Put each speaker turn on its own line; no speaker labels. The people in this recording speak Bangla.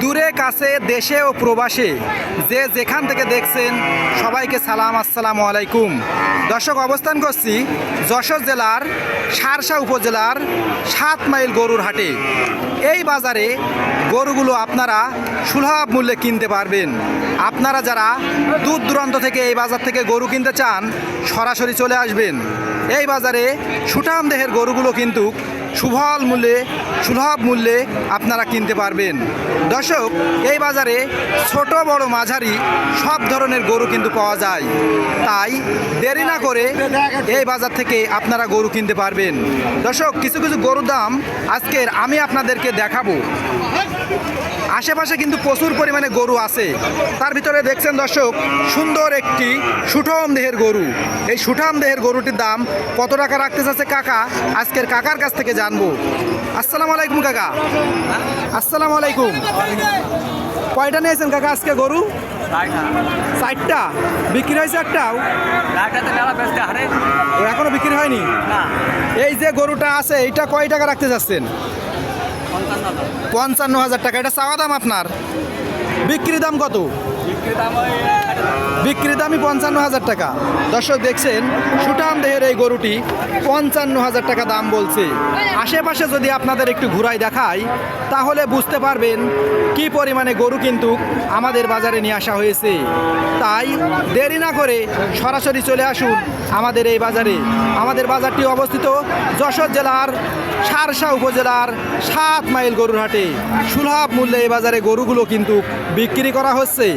দূরে, কাছে, দেশে ও প্রবাসে যে যেখান থেকে দেখছেন, সবাইকে সালাম, আসসালামু আলাইকুম। দর্শক, অবস্থান করছি যশোর জেলার সারসা উপজেলার সাত মাইল গরুর হাটে। এই বাজারে গরুগুলো আপনারা সুলভ মূল্যে কিনতে পারবেন। আপনারা যারা দূর দূরান্ত থেকে এই বাজার থেকে গরু কিনতে চান, সরাসরি চলে আসবেন। এই বাজারে সুঠাম দেহের গরুগুলো কিন্তু সুফল মূল্যে, সুলভ মূল্যে আপনারা কিনতে পারবেন। দর্শক, এই বাজারে ছোট বড় মাঝারি সব ধরনের গরু কিন্তু পাওয়া যায়। তাই দেরি না করে এই বাজার থেকে আপনারা গরু কিনতে পারবেন। দর্শক, কিছু কিছু গরুর দাম আজকের আমি আপনাদেরকে দেখাবো। আশেপাশে কিন্তু প্রচুর পরিমাণে গরু আছে। তার ভিতরে দেখছেন দর্শক সুন্দর একটি সুঠম দেহের গরু। এই সুঠাম দেহের গরুটির দাম কত টাকা রাখতে চাচ্ছে কাকা? আজকের কাকার কাছ থেকে জানব। আসসালামু আলাইকুম কাকা। আসসালামু আলাইকুম। কয়টা নিয়েছেন কাকা আজকে গরু? চারটা। বিক্রি হয়েছে একটাও? এখনও বিক্রি হয়নি? এই যে গরুটা আছে এইটা কয় টাকা রাখতে চাচ্ছেন পঞ্চান্ন হাজার। টাকা। এটা চাওয়া দাম আপনার? বিক্রি দাম কত? বিক্রি দামই পঞ্চান্ন হাজার টাকা। দর্শক দেখছেন, সুঠাম দেহের এই গরুটি পঞ্চান্ন হাজার টাকা দাম বলছে। আশেপাশে যদি আপনাদের একটু ঘুরাই দেখাই, তাহলে বুঝতে পারবেন কি পরিমাণে গরু কিন্তু আমাদের বাজারে নিয়ে আসা হয়েছে। তাই দেরি না করে সরাসরি চলে আসুন আমাদের এই বাজারে। আমাদের বাজারটি অবস্থিত যশোর জেলার সারসা উপজেলার সাত মাইল গরুর হাটে। সুলভ মূল্যে এই বাজারে গরুগুলো কিন্তু বিক্রি করা হচ্ছে।